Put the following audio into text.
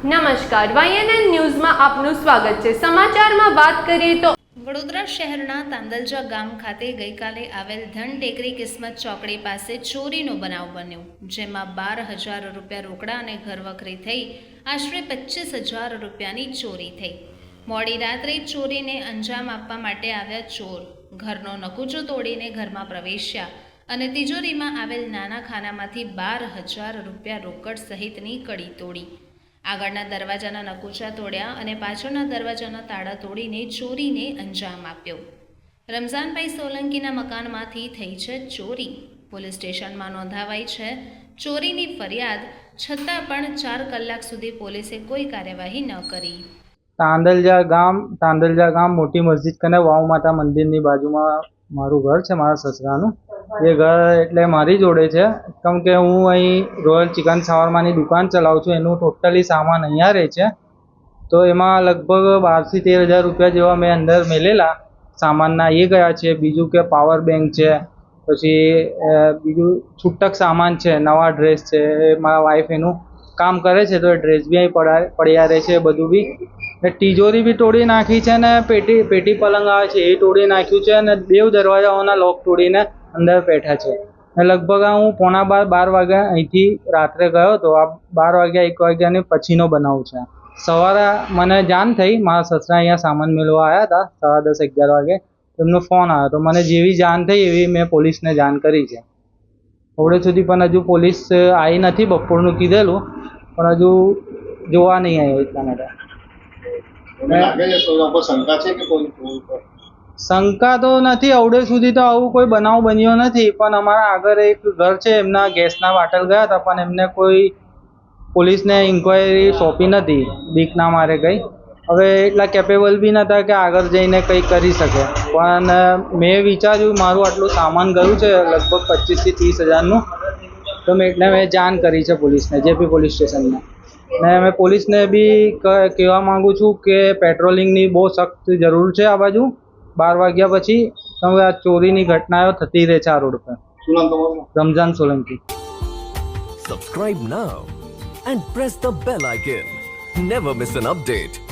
નમસ્કાર વાયએનએન ન્યૂઝમાં આપનું સ્વાગત છે. સમાચારમાં વાત કરીએ તો વડોદરા શહેરના તાંદલજા ગામ ખાતે ગઈકાલે આવેલ ધન ટેકરી કિસ્મત ચોકડી પાસે ચોરીનો બનાવ બન્યો, જેમાં બાર હજાર રૂપિયા રોકડા અને ઘરવખરી થઈ આશરે પચીસ હજાર રૂપિયાની ચોરી થઈ. મોડી રાત્રે ચોરીને અંજામ આપવા માટે આવ્યા ચોર. ઘરનો નકુચો તોડીને ઘરમાં પ્રવેશ્યા અને તિજોરીમાં આવેલ નાના ખાનામાંથી બાર હજાર રૂપિયા રોકડ સહિતની કડી તોડી. આગળના દરવાજાના નકુચા તોડ્યા અને પાછળના દરવાજાના તાળા તોડીને ચોરીને અંજામ આપ્યો. રમઝાનભાઈ સોલંકીના મકાનમાંથી થઈ છે ચોરી. પોલીસ સ્ટેશનમાં નોંધાવાઈ છે ચોરીની ફરિયાદ, છતાં પણ ચાર કલાક સુધી પોલીસે કોઈ કાર્યવાહી ન કરી. તાંદલજા ગામ તાંદલજા ગામ મોટી મસ્જિદ કને વાવ માતા મંદિરની બાજુમાં મારું ઘર છે, મારા સસરાનું. એ ઘર એટલે મારી જોડે છે. કેમ કે હું અહીં રોયલ ચિકન શાવરમાની દુકાન ચલાવું છું, એનું ટોટલી સામાન અહીંયા રહે છે. તો એમાં લગભગ બારથી તેર હજાર રૂપિયા જેવા મેં અંદર મેલેલા સામાનના. એ ગયા છે, બીજું કે પાવર બેંક છે, પછી બીજું છૂટક સામાન છે, નવા ડ્રેસ છે, એ મારા વાઈફ એનું કામ કરે છે, તો એ ડ્રેસ બી અહીં પડા, પડ્યા રહે છે બધું બી. ને તિજોરી બી તોડી નાખી છે ને, પેટી પેટી પલંગ આવે છે, એ તોડી નાખ્યું છે અને બેવ દરવાજાઓના લોક તોડીને અંદર બેઠા છે. લગભગ હું પોણા બાર બાર વાગ્યા અહીંથી રાત્રે ગયો હતો. આ બાર વાગ્યા, એક વાગ્યાની પછીનો બનાવ છે. સવારે મને જાણ થઈ, મારા સસરા અહીંયા સામાન મેળવા આવ્યા હતા સાડા દસ, અગિયાર વાગે. એમનો ફોન આવ્યો. તો મને જેવી જાણ થઈ, એવી મેં પોલીસને જાણ કરી છે. હવે સુધી પણ હજુ પોલીસ આવી નથી, બપોરનું કીધેલું. પણ હજુ જોવા નહીં આવી એટલા માટે. શંકા તો નથી, અવડે સુધી તો આવું કોઈ બનાવ બન્યો નથી, પણ અમારા આગળ એક ઘર છે, એમના ગેસના બાટલ ગયા હતા, પણ એમને કોઈ પોલીસને ઇન્ક્વાયરી સોંપી નથી બીક ના મારે કંઈ. હવે એટલા કેપેબલ બી નહોતા કે આગળ જઈને કંઈ કરી શકે. પણ મેં વિચાર્યું મારું આટલું સામાન ગયું છે, લગભગ પચીસથી ત્રીસ હજારનું, તો મેં એટલે મેં જાણ કરી છે પોલીસને, જેપી પોલીસ સ્ટેશનમાં. ને મેં પોલીસને બી કહેવા માગું છું કે પેટ્રોલિંગની બહુ સખ્ત જરૂર છે આ બાજુ. બાર વાગ્યા પછી કેમ કે આ ચોરીની ઘટનાઓ થતી રહે છે આ રોડ પર Ramzan Solanki Subscribe now and press the bell icon. Never miss an update.